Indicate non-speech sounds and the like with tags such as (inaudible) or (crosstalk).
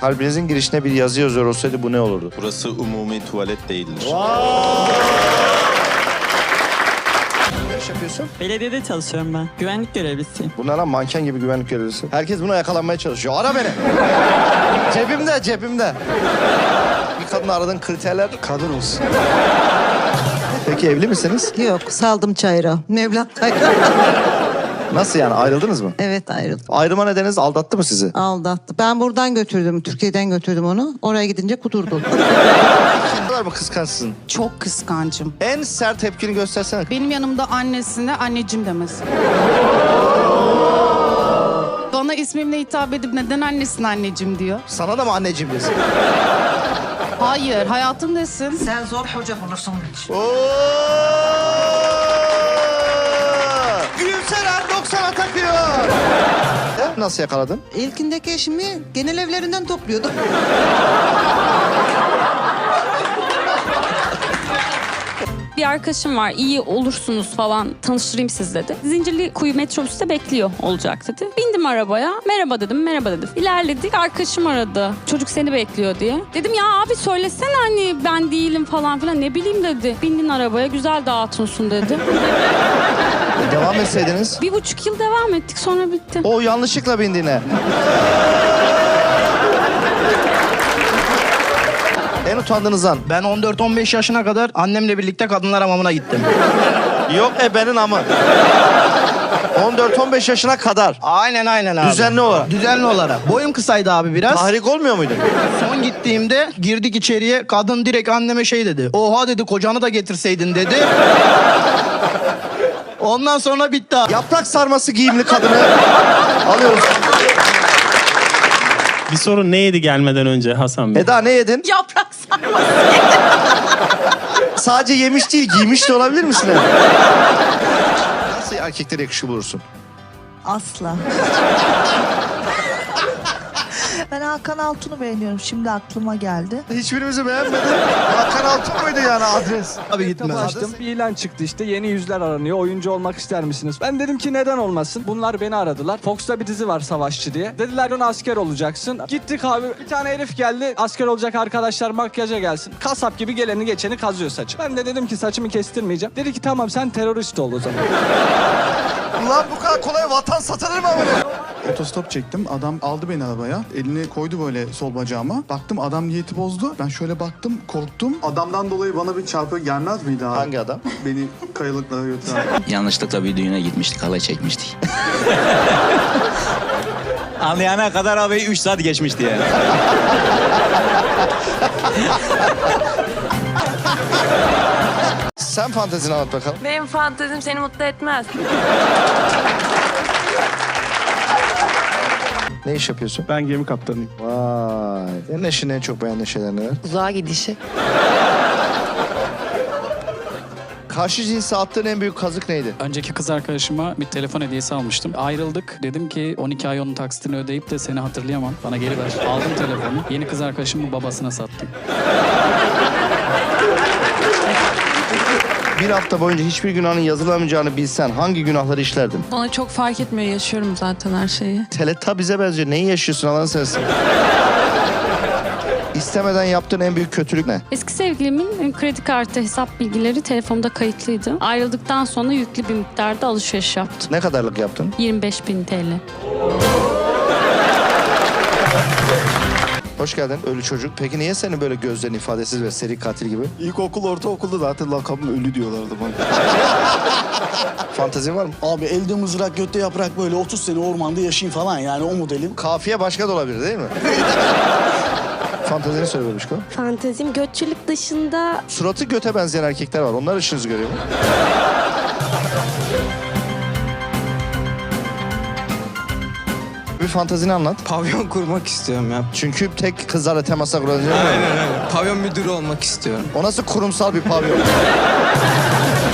Kalbinizin girişine bir yazı yazıyor olsaydı bu ne olurdu? Burası umumi tuvalet değildir. Ne iş yapıyorsun? Belediyede çalışıyorum ben. Güvenlik görevlisiyim. Bu ne lan manken gibi güvenlik görevlisi. Herkes buna yakalanmaya çalışıyor. Ara beni. (laughs) cebimde, cebimde. Bir kadın aradığın kriterler kadın olsun. Peki evli misiniz? Yok saldım çayıra. Mevlam. Nasıl yani ayrıldınız mı? evet ayrıldım. Ayrılma nedeniniz aldattı mı sizi? Aldattı. Ben buradan götürdüm. Türkiye'den götürdüm onu. Oraya gidince kudurdu. Ne kadar mı kıskançsın? Çok kıskancım. En sert tepkini göstersene. Benim yanımda annesine anneciğim demesi. Bana ismimle hitap edip neden annesine anneciğim diyor. Sana da mı anneciğim desin? Hayır, hayatım desin. Sen zor hoca olursun. Oo! Nasıl yakaladın? İlkindeki eşimi genel evlerinden topluyordum. Bir arkadaşım var iyi olursunuz falan tanıştırayım siz dedi. Zincirli kuyu metrobüste bekliyor olacak dedi. Bindim arabaya merhaba dedim merhaba dedim. İlerledik arkadaşım aradı çocuk seni bekliyor diye. Dedim ya abi söylesene hani ben değilim falan filan ne bileyim dedi. Bindin arabaya güzel dağıtılsın dedi. (laughs) Devam etseydiniz. bir buçuk yıl devam ettik sonra bitti. O yanlışlıkla bindiğine. En utandığınız an. Ben 14-15 yaşına kadar annemle birlikte kadınlar hamamına gittim. Yok ebenin amı. 14-15 yaşına kadar. Aynen aynen abi. Düzenli olarak. Düzenli olarak. Boyum kısaydı abi biraz. Tahrik olmuyor muydun? Son gittiğimde girdik içeriye. Kadın direkt anneme şey dedi. Oha dedi kocanı da getirseydin dedi. Ondan sonra bitti abi. Yaprak sarması giyimli kadını (laughs) alıyoruz. Bir sorun neydi gelmeden önce Hasan Bey? Eda ne yedin? Yaprak sarması. (laughs) Sadece yemiş değil, giymiş de olabilir misin? Nasıl erkeklere yakışıklı bulursun? Asla. Ben Hakan Altun'u beğeniyorum. Şimdi aklıma geldi. Hiçbirimizi beğenmedi. Hakan Altun muydu yani adres? Abi gitmez. Açtım bir ilan çıktı işte yeni yüzler aranıyor oyuncu olmak ister misiniz? Ben dedim ki neden olmasın? Bunlar beni aradılar. Fox'ta bir dizi var Savaşçı diye. Dediler ona asker olacaksın. Gittik abi bir tane herif geldi asker olacak arkadaşlar makyaja gelsin. Kasap gibi geleni geçeni kazıyor saçı. Ben de dedim ki saçımı kestirmeyeceğim. Dedi ki tamam sen terörist ol o zaman. (laughs) Ulan bu kadar kolay vatan satılır mı böyle? Otostop çektim. Adam aldı beni arabaya. Elini koydu böyle sol bacağıma. Baktım adam niyeti bozdu. Ben şöyle baktım, korktum. Adamdan dolayı bana bir çarpı gelmez miydi abi? Hangi adam? Beni kayalıklara götüren. Yanlışlıkla bir düğüne gitmiştik, halay çekmiştik. (laughs) Anlayana kadar abi 3 saat geçmişti yani. (laughs) Sen fantezini anlat bakalım. Benim fantezim seni mutlu etmez. Ne iş yapıyorsun? Ben gemi kaptanıyım. Vay. Senin eşinin en çok beğendiğin şeyler neler? Uzağa gidişi. Karşı cinse attığın en büyük kazık neydi? Önceki kız arkadaşıma bir telefon hediyesi almıştım. Ayrıldık. Dedim ki 12 ay onun taksitini ödeyip de seni hatırlayamam. Bana geri ver. Aldım telefonu. Yeni kız arkadaşımı babasına sattım. Bir hafta boyunca hiçbir günahın yazılamayacağını bilsen hangi günahları işlerdin? Bana çok fark etmiyor yaşıyorum zaten her şeyi. Teleta bize benziyor. Neyi yaşıyorsun Allah'ını seversen? İstemeden yaptığın en büyük kötülük ne? Eski sevgilimin kredi kartı hesap bilgileri telefonumda kayıtlıydı. Ayrıldıktan sonra yüklü bir miktarda alışveriş yaptım. Ne kadarlık yaptın? 25 bin TL. (laughs) Hoş geldin ölü çocuk. Peki niye senin böyle gözlerin ifadesiz ve seri katil gibi? İlkokul, ortaokulda zaten lakabım ölü diyorlardı bana. (laughs) Fantezin var mı? Abi elde mızrak götte yaprak böyle 30 sene ormanda yaşayayım falan yani o modelim. Kafiye başka da olabilir değil mi? (laughs) Fantezini söyle Bebişko. Fantezim götçülük dışında Suratı göte benzeyen erkekler var. Onlar işinizi görüyor mu? (laughs) Bir fantezini anlat. Pavyon kurmak istiyorum ya. Çünkü tek kızlarla temasa kuracağım. Pavyon müdürü olmak istiyorum. O nasıl kurumsal bir pavyon? (laughs)